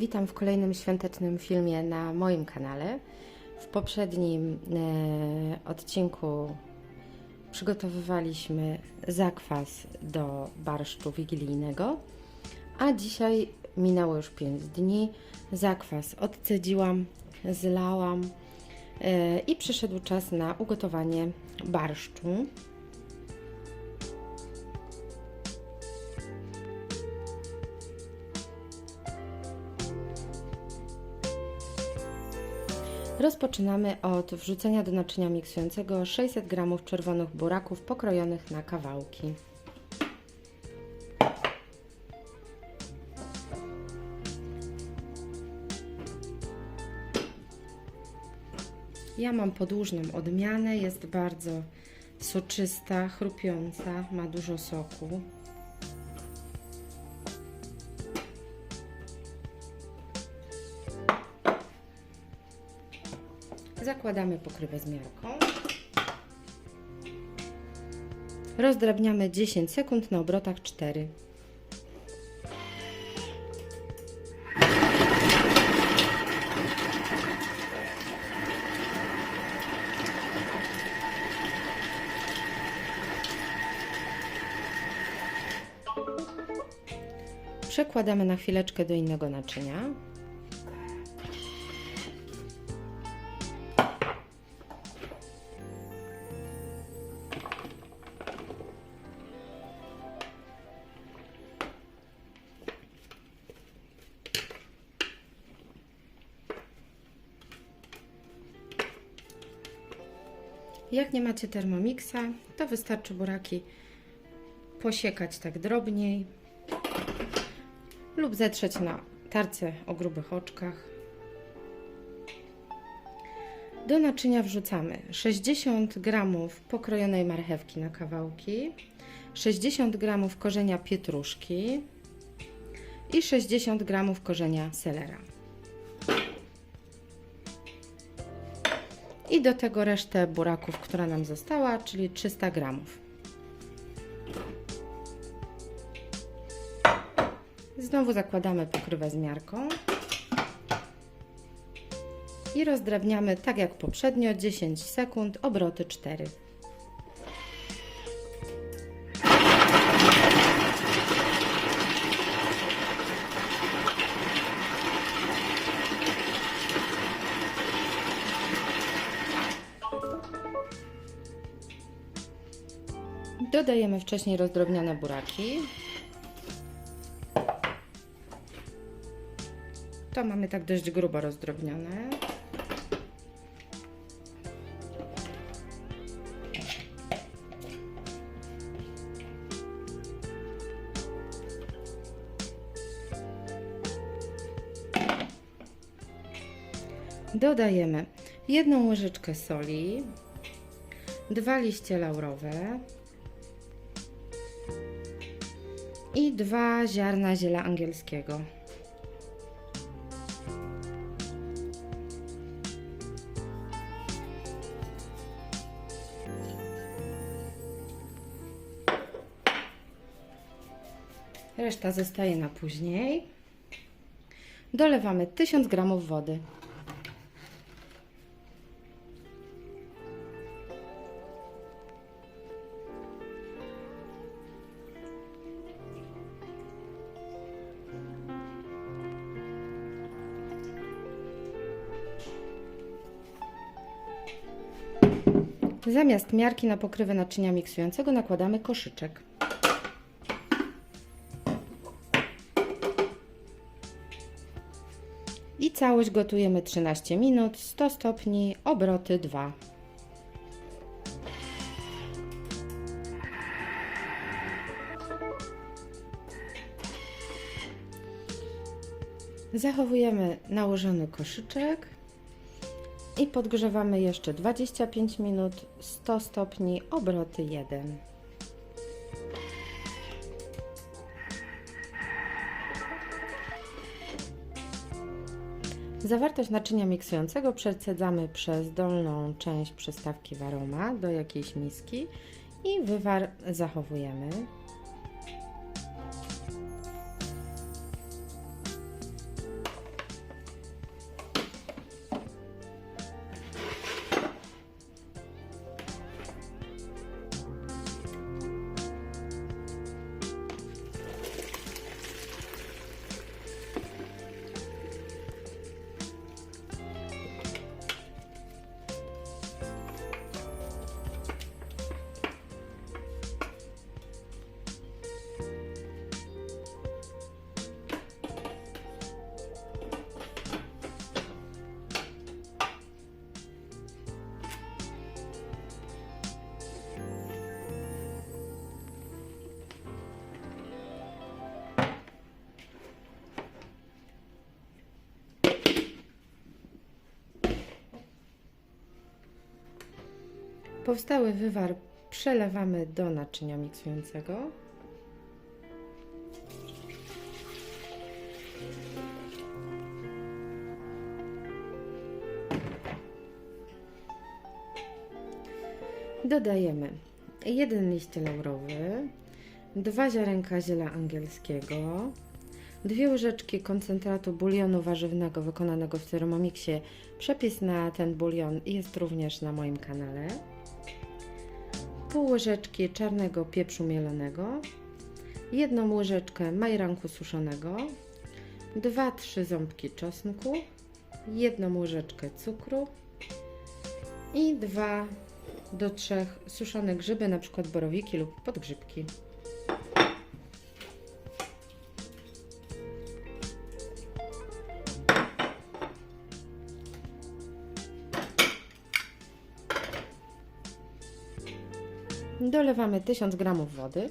Witam w kolejnym świątecznym filmie na moim kanale. W poprzednim e, odcinku przygotowywaliśmy zakwas do barszczu wigilijnego, a dzisiaj minęło już 5 dni. Zakwas odcedziłam, zlałam e, i przyszedł czas na ugotowanie barszczu. Rozpoczynamy od wrzucenia do naczynia miksującego 600 g czerwonych buraków pokrojonych na kawałki. Ja mam podłużną odmianę, jest bardzo soczysta, chrupiąca, ma dużo soku. Zakładamy pokrywę z miarką. Rozdrabniamy 10 sekund na obrotach 4. Przekładamy na chwileczkę do innego naczynia. Jak nie macie Thermomixa, to wystarczy buraki posiekać tak drobniej lub zetrzeć na tarce o grubych oczkach. Do naczynia wrzucamy 60 g pokrojonej marchewki na kawałki, 60 g korzenia pietruszki i 60 g korzenia selera. I do tego resztę buraków, która nam została, czyli 300 gramów. Znowu zakładamy pokrywę z miarką i rozdrabniamy tak jak poprzednio 10 sekund, obroty 4. Dodajemy wcześniej rozdrobnione buraki. To mamy tak dość grubo rozdrobnione. Dodajemy jedną łyżeczkę soli, dwa liście laurowe i dwa ziarna ziela angielskiego. Reszta zostaje na później. Dolewamy 1000 g wody. Zamiast miarki na pokrywę naczynia miksującego nakładamy koszyczek. I całość gotujemy 13 minut, 100 stopni, obroty 2. Zachowujemy nałożony koszyczek i podgrzewamy jeszcze 25 minut, 100 stopni, obroty 1. Zawartość naczynia miksującego przecedzamy przez dolną część przystawki waroma do jakiejś miski i wywar zachowujemy. Powstały wywar przelewamy do naczynia miksującego. Dodajemy jeden liść laurowy, dwa ziarenka ziela angielskiego, dwie łyżeczki koncentratu bulionu warzywnego wykonanego w Thermomixie. Przepis na ten bulion jest również na moim kanale. Pół łyżeczki czarnego pieprzu mielonego, jedną łyżeczkę majranku suszonego, 2-3 ząbki czosnku, jedną łyżeczkę cukru i 2 do 3 suszone grzyby, na przykład borowiki lub podgrzybki. Dolewamy 1000 g wody.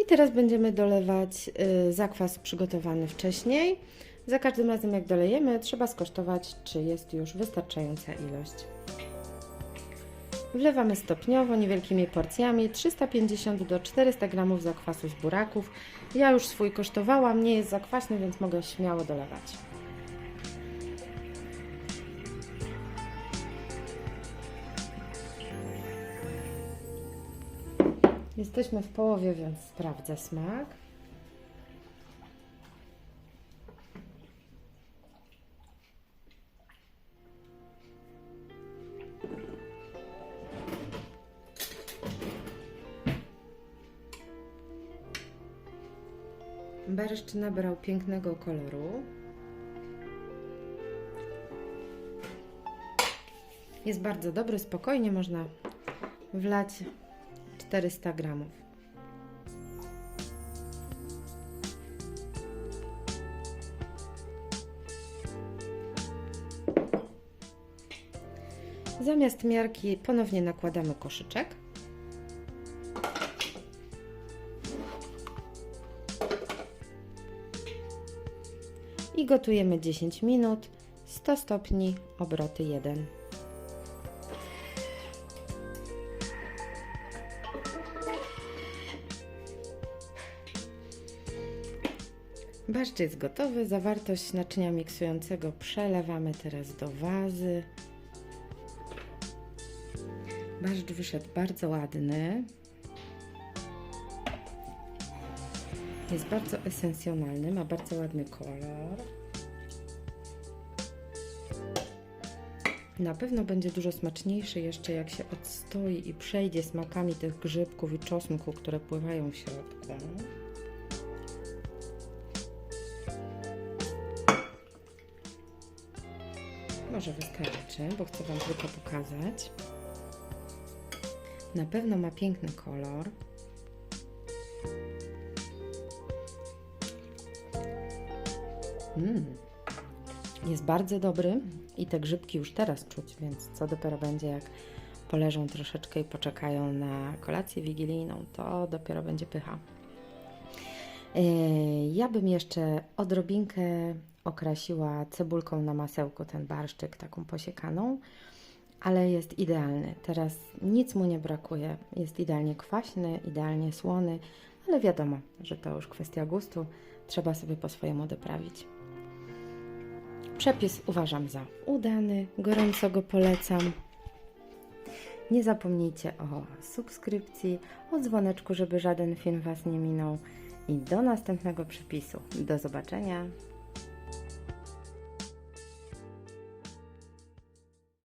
I teraz będziemy dolewać y, zakwas przygotowany wcześniej. Za każdym razem jak dolejemy, trzeba skosztować, czy jest już wystarczająca ilość. Wlewamy stopniowo, niewielkimi porcjami, 350 do 400 g zakwasu z buraków. Ja już swój kosztowałam, nie jest zakwaśny, więc mogę śmiało dolewać. Jesteśmy w połowie, więc sprawdzę smak. Barszcz nabrał pięknego koloru. Jest bardzo dobry, spokojnie można wlać 400 gramów. Zamiast miarki ponownie nakładamy koszyczek. I gotujemy 10 minut, 100 stopni, obroty 1. Barszcz jest gotowy. Zawartość naczynia miksującego przelewamy teraz do wazy. Barszcz wyszedł bardzo ładny. Jest bardzo esencjonalny, ma bardzo ładny kolor. Na pewno będzie dużo smaczniejszy jeszcze jak się odstoi i przejdzie smakami tych grzybków i czosnku, które pływają w środku. Może wystarczy, bo chcę Wam tylko pokazać. Na pewno ma piękny kolor. Mm. Jest bardzo dobry i te grzybki już teraz czuć, więc co dopiero będzie, jak poleżą troszeczkę i poczekają na kolację wigilijną, to dopiero będzie pycha. Yy, Ja bym jeszcze odrobinkę okrasiła cebulką na masełku ten barszczyk, taką posiekaną, ale jest idealny. Teraz nic mu nie brakuje. Jest idealnie kwaśny, idealnie słony, ale wiadomo, że to już kwestia gustu. Trzeba sobie po swojemu doprawić. Przepis uważam za udany, gorąco go polecam. Nie zapomnijcie o subskrypcji, o dzwoneczku, żeby żaden film Was nie minął. I do następnego przepisu. Do zobaczenia.